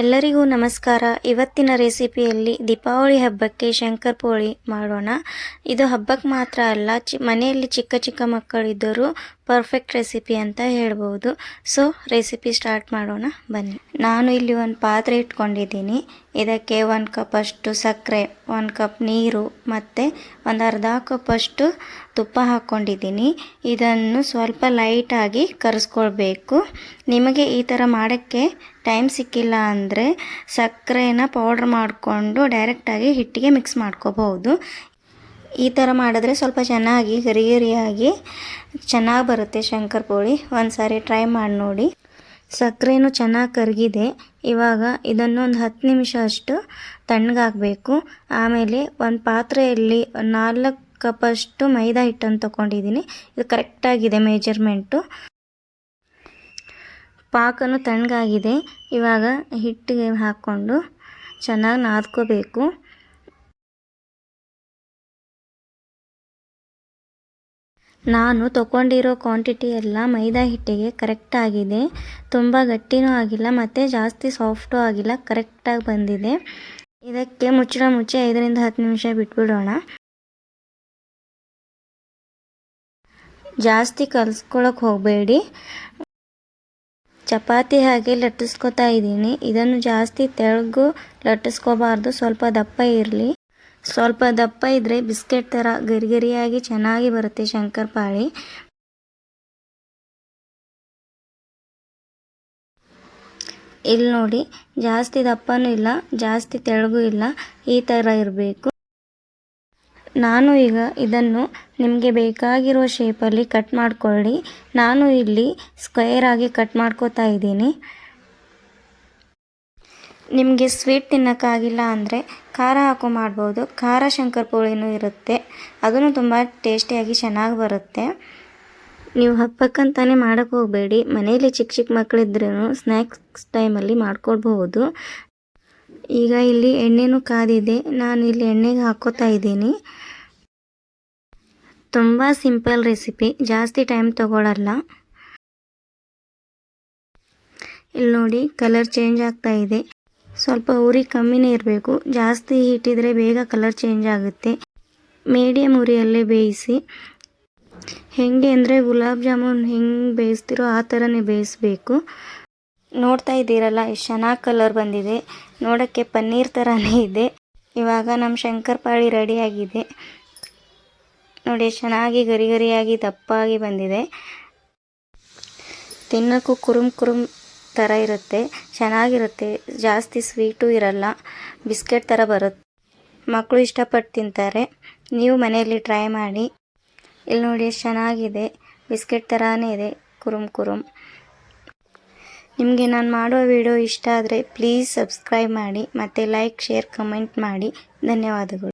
ಎಲ್ಲರಿಗೂ ನಮಸ್ಕಾರ. ಇವತ್ತಿನ ರೆಸಿಪಿಯಲ್ಲಿ ದೀಪಾವಳಿ ಹಬ್ಬಕ್ಕೆ ಶಂಕರ್ ಪೋಳಿ ಮಾಡೋಣ. ಇದು ಹಬ್ಬಕ್ಕೆ ಮಾತ್ರ ಅಲ್ಲ, ಚಿ ಮನೆಯಲ್ಲಿ ಚಿಕ್ಕ ಚಿಕ್ಕ ಮಕ್ಕಳಿದ್ದರೂ ಪರ್ಫೆಕ್ಟ್ ರೆಸಿಪಿ ಅಂತ ಹೇಳ್ಬೋದು. ಸೊ ರೆಸಿಪಿ ಸ್ಟಾರ್ಟ್ ಮಾಡೋಣ, ಬನ್ನಿ. ನಾನು ಇಲ್ಲಿ ಒಂದು ಪಾತ್ರೆ ಇಟ್ಕೊಂಡಿದ್ದೀನಿ. ಇದಕ್ಕೆ ಒಂದು ಕಪ್ ಅಷ್ಟು ಸಕ್ಕರೆ, ಒಂದು ಕಪ್ ನೀರು, ಮತ್ತು ಒಂದು ಅರ್ಧ ಕಪ್ ಅಷ್ಟು ತುಪ್ಪ ಹಾಕ್ಕೊಂಡಿದ್ದೀನಿ ಇದನ್ನು ಸ್ವಲ್ಪ ಲೈಟಾಗಿ ಕರೆಸ್ಕೊಳ್ಬೇಕು. ನಿಮಗೆ ಈ ಥರ ಮಾಡೋಕ್ಕೆ ಟೈಮ್ ಸಿಕ್ಕಿಲ್ಲ ಅಂದರೆ ಸಕ್ಕರೆನ ಪೌಡ್ರ್ ಮಾಡಿಕೊಂಡು ಡೈರೆಕ್ಟಾಗಿ ಹಿಟ್ಟಿಗೆ ಮಿಕ್ಸ್ ಮಾಡ್ಕೋಬಹುದು. ಈ ಥರ ಮಾಡಿದ್ರೆ ಸ್ವಲ್ಪ ಚೆನ್ನಾಗಿ ಗರಿ ಗರಿಯಾಗಿ ಚೆನ್ನಾಗಿ ಬರುತ್ತೆ ಶಂಕರ್ ಪೋಳಿ ಒಂದು ಸಾರಿ ಟ್ರೈ ಮಾಡಿ ನೋಡಿ. ಸಕ್ಕರೆನೂ ಚೆನ್ನಾಗಿ ಕರಗಿದೆ. ಇವಾಗ ಇದನ್ನು ಒಂದು ಹತ್ತು ನಿಮಿಷ ಅಷ್ಟು ತಣ್ಣಗಾಗಬೇಕು ಆಮೇಲೆ ಒಂದು ಪಾತ್ರೆಯಲ್ಲಿ ನಾಲ್ಕು ಕಪ್ಪಷ್ಟು ಮೈದಾ ಹಿಟ್ಟನ್ನು ತೊಗೊಂಡಿದ್ದೀನಿ. ಇದು ಕರೆಕ್ಟಾಗಿದೆ ಮೇಜರ್ಮೆಂಟು ಪಾಕನು ತಣ್ಣಗಾಗಿದೆ. ಇವಾಗ ಹಿಟ್ಟಿಗೆ ಹಾಕ್ಕೊಂಡು ಚೆನ್ನಾಗಿ ನಾದ್ಕೋಬೇಕು. ನಾನು ತಗೊಂಡಿರೋ ಕ್ವಾಂಟಿಟಿ ಎಲ್ಲ ಮೈದಾ ಹಿಟ್ಟಿಗೆ ಕರೆಕ್ಟ್ ಆಗಿದೆ. ತುಂಬ ಗಟ್ಟಿನೂ ಆಗಿಲ್ಲ ಮತ್ತು ಜಾಸ್ತಿ ಸಾಫ್ಟು ಆಗಿಲ್ಲ ಕರೆಕ್ಟಾಗಿ ಬಂದಿದೆ. ಇದಕ್ಕೆ ಮುಚ್ಚಳ ಮುಚ್ಚಿ ಐದರಿಂದ ಹತ್ತು ನಿಮಿಷ ಬಿಟ್ಬಿಡೋಣ. ಜಾಸ್ತಿ ಕಲಿಸ್ಕೊಳಕ್ಕೆ ಹೋಗಬೇಡಿ. ಚಪಾತಿ ಹಾಗೆ ಲಟ್ಟಿಸ್ಕೊತಾ ಇದ್ದೀನಿ. ಇದನ್ನು ಜಾಸ್ತಿ ತೆಳಗು ಲಟ್ಟಿಸ್ಕೋಬಾರ್ದು, ಸ್ವಲ್ಪ ದಪ್ಪ ಇರಲಿ. ಸ್ವಲ್ಪ ದಪ್ಪ ಇದ್ದರೆ ಬಿಸ್ಕೆಟ್ ಥರ ಗರಿ ಗರಿಯಾಗಿ ಚೆನ್ನಾಗಿ ಬರುತ್ತೆ ಶಂಕರಪಾಳಿ ಇಲ್ಲಿ ನೋಡಿ, ಜಾಸ್ತಿ ದಪ್ಪನೂ ಇಲ್ಲ, ಜಾಸ್ತಿ ತೆಳಗೂ ಇಲ್ಲ, ಈ ಥರ ಇರಬೇಕು. ನಾನು ಈಗ ಇದನ್ನು ನಿಮಗೆ ಬೇಕಾಗಿರೋ ಶೇಪಲ್ಲಿ ಕಟ್ ಮಾಡ್ಕೊಳ್ಳಿ. ನಾನು ಇಲ್ಲಿ ಸ್ಕ್ವೇರ್ ಆಗಿ ಕಟ್ ಮಾಡ್ಕೋತಾ ಇದ್ದೀನಿ. ನಿಮಗೆ ಸ್ವೀಟ್ ತಿನ್ನೋಕ್ಕಾಗಿಲ್ಲ ಅಂದರೆ ಖಾರ ಹಾಕೋ ಮಾಡ್ಬೋದು. ಖಾರ ಶಂಕರ್ ಪೋಳಿನೂ ಇರುತ್ತೆ. ಅದನ್ನು ತುಂಬ ಟೇಸ್ಟಿಯಾಗಿ ಚೆನ್ನಾಗಿ ಬರುತ್ತೆ. ನೀವು ಹಬ್ಬಕ್ಕಂತಾನೆ ಮಾಡೋಕ್ಕೆ ಹೋಗಬೇಡಿ. ಮನೆಯಲ್ಲಿ ಚಿಕ್ಕ ಚಿಕ್ಕ ಮಕ್ಕಳಿದ್ರೂ ಸ್ನ್ಯಾಕ್ಸ್ ಟೈಮಲ್ಲಿ ಮಾಡ್ಕೊಳ್ಬಹುದು. ಈಗ ಇಲ್ಲಿ ಎಣ್ಣೆನೂ ಕಾದಿದೆ. ನಾನು ಇಲ್ಲಿ ಎಣ್ಣೆಗೆ ಹಾಕೋತಾ ಇದ್ದೀನಿ. ತುಂಬ ಸಿಂಪಲ್ ರೆಸಿಪಿ ಜಾಸ್ತಿ ಟೈಮ್ ತಗೊಳ್ಳಲ್ಲ ಇಲ್ಲಿ ನೋಡಿ ಕಲರ್ ಚೇಂಜ್ ಆಗ್ತಾ ಇದೆ. ಸ್ವಲ್ಪ ಉರಿ ಕಮ್ಮಿನೇ ಇರಬೇಕು. ಜಾಸ್ತಿ ಹಿಟ್ಟಿದ್ರೆ ಬೇಗ ಕಲರ್ ಚೇಂಜ್ ಆಗುತ್ತೆ. ಮೀಡಿಯಮ್ ಉರಿಯಲ್ಲೇ ಬೇಯಿಸಿ. ಹೆಂಗೆ ಅಂದರೆ ಗುಲಾಬ್ ಜಾಮೂನ್ ಹೆಂಗೆ ಬೇಯಿಸ್ತಿರೋ ಆ ಥರನೇ ಬೇಯಿಸ್ಬೇಕು. ನೋಡ್ತಾ ಇದ್ದೀರಲ್ಲ, ಎಷ್ಟು ಚೆನ್ನಾಗಿ ಕಲರ್ ಬಂದಿದೆ. ನೋಡೋಕ್ಕೆ ಪನ್ನೀರ್ ಥರನೇ ಇದೆ. ಇವಾಗ ನಮ್ಮ ಶಂಕರಪಾಳಿ ರೆಡಿಯಾಗಿದೆ ನೋಡಿ ಎಷ್ಟು ಚೆನ್ನಾಗಿ ಗರಿ ಗರಿಯಾಗಿ ದಪ್ಪಾಗಿ ಬಂದಿದೆ. ತಿನ್ನೋಕ್ಕೂ ಕುರುಮ್ ಕುರುಮ್ ಥರ ಇರುತ್ತೆ, ಚೆನ್ನಾಗಿರುತ್ತೆ, ಜಾಸ್ತಿ ಸ್ವೀಟು ಇರಲ್ಲ, ಬಿಸ್ಕೆಟ್ ಥರ ಬರುತ್ತೆ. ಮಕ್ಕಳು ಇಷ್ಟಪಟ್ಟು ತಿಂತಾರೆ. ನೀವು ಮನೆಯಲ್ಲಿ ಟ್ರೈ ಮಾಡಿ. ಇಲ್ಲಿ ನೋಡಿ, ಎಷ್ಟು ಚೆನ್ನಾಗಿದೆ. ಬಿಸ್ಕೆಟ್ ಥರನೇ ಇದೆ. ಕುರುಮ್ ಕುರುಮ್. ನಿಮಗೆ ನಾನು ಮಾಡೋ ವಿಡಿಯೋ ಇಷ್ಟ ಆದರೆ, ಪ್ಲೀಸ್ ಸಬ್ಸ್ಕ್ರೈಬ್ ಮಾಡಿ, ಮತ್ತು ಲೈಕ್, ಶೇರ್, ಕಮೆಂಟ್ ಮಾಡಿ. ಧನ್ಯವಾದಗಳು.